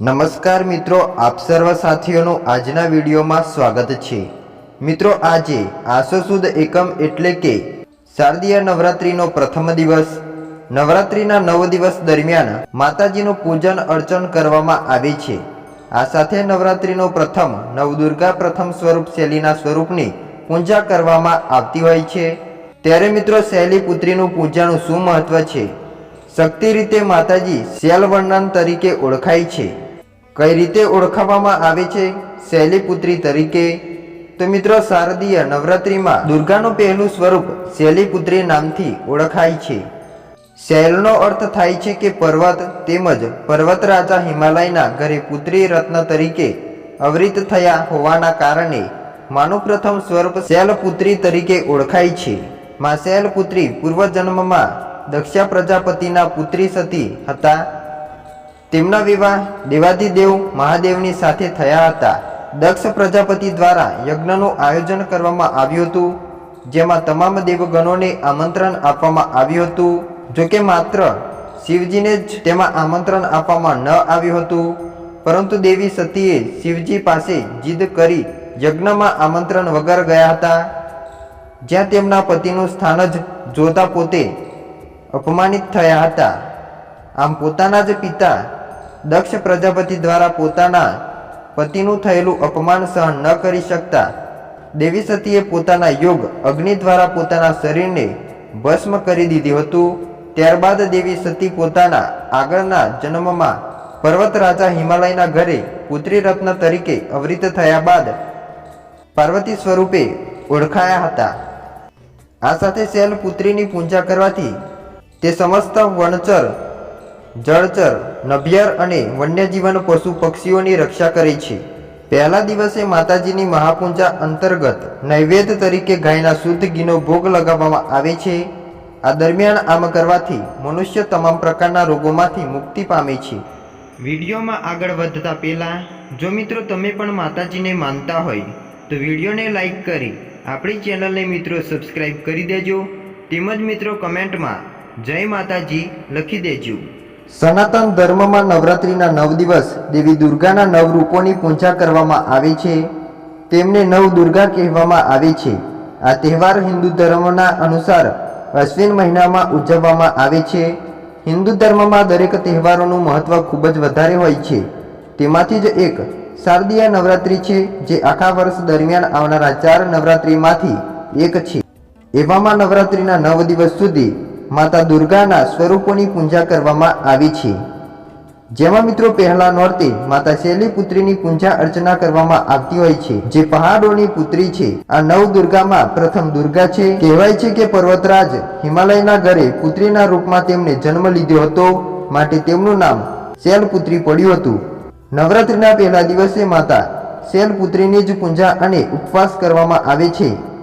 નમસ્કાર મિત્રો, આપ સર્વ સાથીઓનું આજના વિડીયોમાં સ્વાગત છે. મિત્રો, આજે આસો સુદ એકમ એટલે કે શારદીય નવરાત્રિનો પ્રથમ દિવસ. નવરાત્રિના નવ દિવસ દરમિયાન માતાજીનું પૂજન અર્ચન કરવામાં આવે છે. આ સાથે નવરાત્રિનો પ્રથમ નવદુર્ગા પ્રથમ સ્વરૂપ શૈલીના સ્વરૂપની પૂજા કરવામાં આવતી હોય છે. ત્યારે મિત્રો, શૈલી પુત્રીનું પૂજાનું શું મહત્વ છે? શક્તિ રીતે માતાજી શૈલ વર્ણન તરીકે ઓળખાય છે. કઈ રીતે ઓળખાવવામાં આવે છે? શૈલીપુત્રી તરીકે. તો મિત્રો, શારદીય નવરાત્રિમાં દુર્ગાનું પહેલું સ્વરૂપ શૈલીપુત્રી નામથી ઓળખાય છે. શૈલનો અર્થ થાય છે કે પર્વત તેમજ પર્વત રાજા હિમાલયના ઘરે પુત્રી રત્ન તરીકે અવરિત થયા હોવાના કારણે માનું પ્રથમ સ્વરૂપ શૈલપુત્રી તરીકે ઓળખાય છે. માં શૈલપુત્રી પૂર્વજન્મમાં દક્ષા પ્રજાપતિના પુત્રી સતી હતા. તેમના વિવાહ દેવાદિદેવ મહાદેવની સાથે થયા હતા. દક્ષ પ્રજાપતિ દ્વારા યજ્ઞનું આયોજન કરવામાં આવ્યું હતું, જેમાં તમામ દેવગણોને આમંત્રણ આપવામાં આવ્યું હતું. જોકે માત્ર શિવજીને જ તેમાં આમંત્રણ આપવામાં ન આવ્યું હતું, પરંતુ દેવી સતીએ શિવજી પાસે જીદ કરી યજ્ઞમાં આમંત્રણ વગર ગયા હતા. જ્યાં તેમના પતિનું સ્થાન જ જોતા પોતે અપમાનિત થયા હતા. આમ પોતાના જ પિતા દક્ષ પ્રજાપતિ દ્વારા પોતાના પતિનું થયેલું અપમાન સહન ન કરી શકતા દેવી સતીએ પોતાના યોગ અગ્નિ દ્વારા પોતાના શરીરને ભસ્મ કરી દીધું હતું. ત્યારબાદ દેવી સતી પોતાના આગળના જન્મમાં પર્વત રાજા હિમાલયના ઘરે પુત્રી રત્ન તરીકે અવરિત થયા બાદ પાર્વતી સ્વરૂપે ઓળખાયા હતા. આ સાથે શૈલ પુત્રીની પૂજા કરવાથી તે સમસ્ત વનચર જળચર, નભિયાર અને વન્યજીવન પશુ પક્ષીઓની રક્ષા કરે છે. પહેલા દિવસે માતાજીની મહાપૂજા અંતર્ગત નૈવેદ્ય તરીકે ગાયના શુદ્ધ ઘીનો ભોગ લગાવવામાં આવે છે. આ દરમિયાન આમ કરવાથી મનુષ્ય તમામ પ્રકારના રોગોમાંથી મુક્તિ પામે છે. વિડીયોમાં આગળ વધતા પહેલાં, જો મિત્રો તમે પણ માતાજીને માનતા હોય, તો વિડીયોને લાઈક કરી આપણી ચેનલને મિત્રો સબસ્ક્રાઈબ કરી દેજો. તેમજ મિત્રો કમેન્ટમાં જય માતાજી લખી દેજો. સનાતન ધર્મમાં નવરાત્રિના નવ દિવસ દેવી દુર્ગાના નવ રૂપોની પૂજા કરવામાં આવે છે. તેમને નવ દુર્ગા કહેવામાં આવે છે. આ તહેવાર હિન્દુ ધર્મના અનુસાર અશ્વિન મહિનામાં ઉજવવામાં આવે છે. હિન્દુ ધર્મમાં દરેક તહેવારોનું મહત્ત્વ ખૂબ જ વધારે હોય છે. તેમાંથી જ એક શારદીય નવરાત્રિ છે, જે આખા વર્ષ દરમિયાન આવનારા ચાર નવરાત્રિમાંથી એક છે. એવામાં નવરાત્રિના નવ દિવસ સુધી માતા દુર્ગાના સ્વરૂપોની પૂજા કરવામાં આવી છે. જેમાં મિત્રો પહેલા નોરતે માતા શૈલી પુત્રીની પૂજા અર્ચના કરવામાં આવતી હોય છે. જે પહાડોની પુત્રી છે. આ નવ દુર્ગામાં પ્રથમ દુર્ગા છે. કહેવાય છે કે પર્વતરાજ હિમાલયના ઘરે પુત્રીના રૂપમાં તેમને જન્મ લીધો હતો. માટે તેમનું નામ શૈલપુત્રી પડ્યું હતું. નવરાત્રિના પહેલા દિવસે માતા શૈલપુત્રીની જ પૂજા અને ઉપવાસ કરવામાં આવે છે.